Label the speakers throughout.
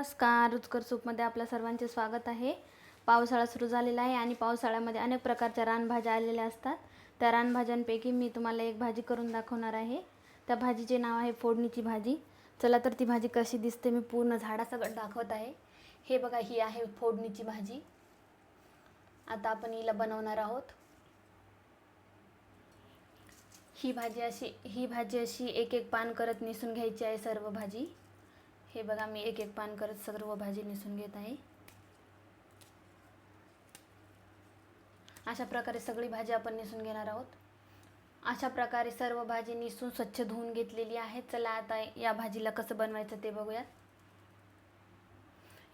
Speaker 1: नमस्कार रुचकर सूपमध्ये आपल्या सर्वांचे स्वागत आहे. पावसाळा सुरू झालेला आहे आणि पावसाळ्यामध्ये अनेक प्रकारच्या रानभाज्या आलेल्या असतात. त्या रानभाज्यांपैकी मी तुम्हाला एक भाजी करून दाखवणार आहे. त्या भाजीचे नाव आहे फोडणीची भाजी. चला तर ती भाजी कशी दिसते मी पूर्ण झाडासकट दाखवत आहे. हे बघा ही आहे फोडणीची भाजी. आता आपण हिला बनवणार आहोत. ही भाजी अशी ही भाजी अशी एक एक पान करत निसून घ्यायची आहे सर्व भाजी. हे बघा मी एक एक पान करत सर्व भाजी निसून घेत आहे. अशा प्रकारे सगळी भाजी आपण निसून घेणार आहोत. अशा प्रकारे सर्व भाजी निसून स्वच्छ धुवून घेतलेली आहे. चला आता या भाजीला कसं बनवायचं ते बघूयात.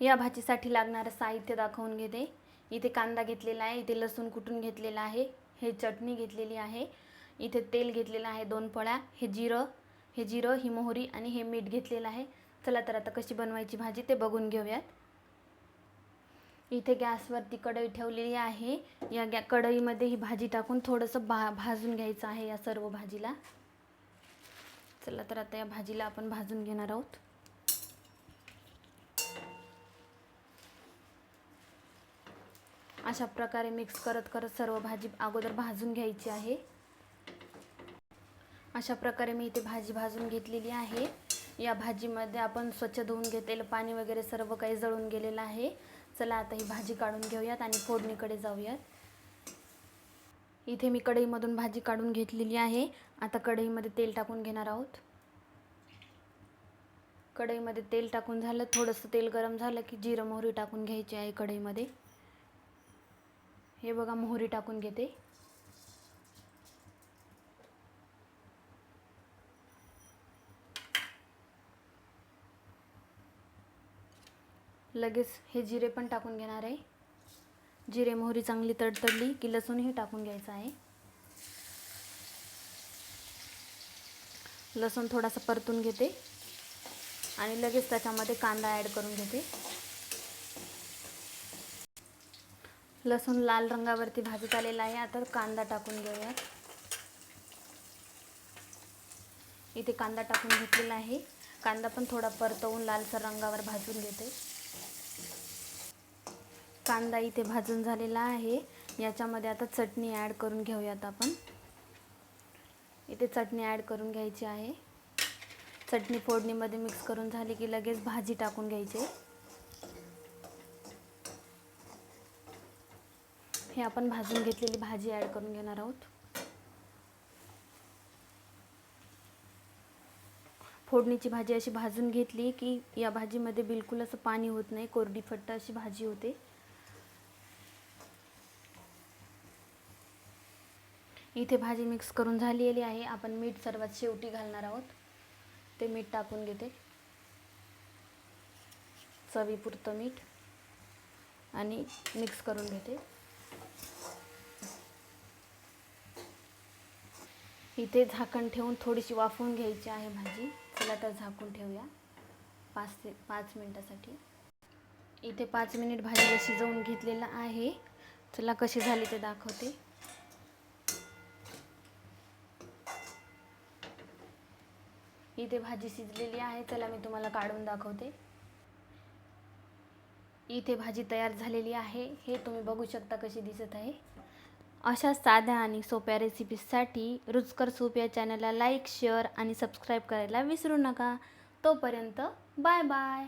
Speaker 1: या भाजीसाठी लागणारं साहित्य दाखवून घेते. इथे कांदा घेतलेला आहे इथे लसूण कुटून घेतलेला आहे हे चटणी घेतलेली आहे इथे तेल घेतलेलं आहे दोन पळ्या हे जिरं हे जिरं ही मोहरी आणि हे मीठ घेतलेलं आहे. चला तर आता कशी बनवायची भाजी ते बघून घेऊयात. इथे गॅसवरती कढई ठेवलेली आहे. या गॅ कढईमध्ये ही भाजी टाकून थोडंसं भा भाजून घ्यायचं आहे या सर्व भाजीला. चला तर आता या भाजीला आपण भाजून घेणार आहोत. अशा प्रकारे मिक्स करत करत सर्व भाजी अगोदर भाजून घ्यायची आहे. अशा प्रकारे मी इथे भाजी भाजून घेतलेली आहे. या भाजीमध्ये आपण स्वच्छ धुवून घेतलेलं पाणी वगैरे सर्व काही जळून गेलेलं आहे. चला आता ही भाजी काढून घेऊयात आणि फोडणीकडे जाऊयात. इथे मी कढईमधून भाजी काढून घेतलेली आहे. आता कढईमध्ये तेल टाकून घेणार आहोत. कढईमध्ये तेल टाकून झालं थोडंसं तेल गरम झालं की जिरं मोहरी टाकून घ्यायची आहे कढईमध्ये. हे बघा मोहरी टाकून घेते. लगेच हे जिरे पण टाकून घेणार आहे. जिरे मोहरी चांगली तडतडली की लसूणही टाकून घ्यायचं आहे. लसूण थोडासा परतून घेते. आणि लगेच त्याच्यामध्ये कांदा ॲड करून घेते. लसूण लाल रंगावरती भाजत आलेला आहे. आता कांदा टाकून घेऊयात इथे कांदा टाकून घेतलेला आहे. कांदा पण थोडा परतवून लालसर रंगावर भाजून घेते. कांदा इथे भाजून झालेला आहे. याच्यामध्ये आता चटणी ॲड करून घेऊयात आपण. इथे चटणी ॲड करून घ्यायची आहे. चटणी फोडणीमध्ये मिक्स करून झाली की लगेच भाजी टाकून घ्यायची. हे आपण भाजून घेतलेली भाजी ॲड करून घेणार आहोत. फोडणीची भाजी अशी भाजून घेतली की या भाजीमध्ये बिलकुल असं पाणी होत नाही. कोरडी फट्ट अशी भाजी होते. इथे भाजी मिक्स करून झालेली आहे. आपण मीठ सर्वात शेवटी घालणार आहोत. ते मीठ टाकून घेते. चवीपुरतं मीठ. आणि मिक्स करून घेते. इथे झाकण ठेवून थोडीशी वाफवून घ्यायची आहे भाजी. चला तर झाकून ठेवूया. पाच ते पाच मिनटासाठी. इथे पाच मिनिट भाजीला शिजवून घेतलेलं आहे. चला कशी झाली ते दाखवते. इथे भाजी शिजलेली आहे चला मी तुम्हाला काढून दाखवते. इथे भाजी तयार झालेली आहे हे तुम्ही बघू शकता कशी दिसत आहे. अशा साध्या आणि सोप्या रेसिपीजसाठी रुचकर सूप या चॅनलला लाईक शेअर आणि सबस्क्राईब करायला विसरू नका. तोपर्यंत बाय बाय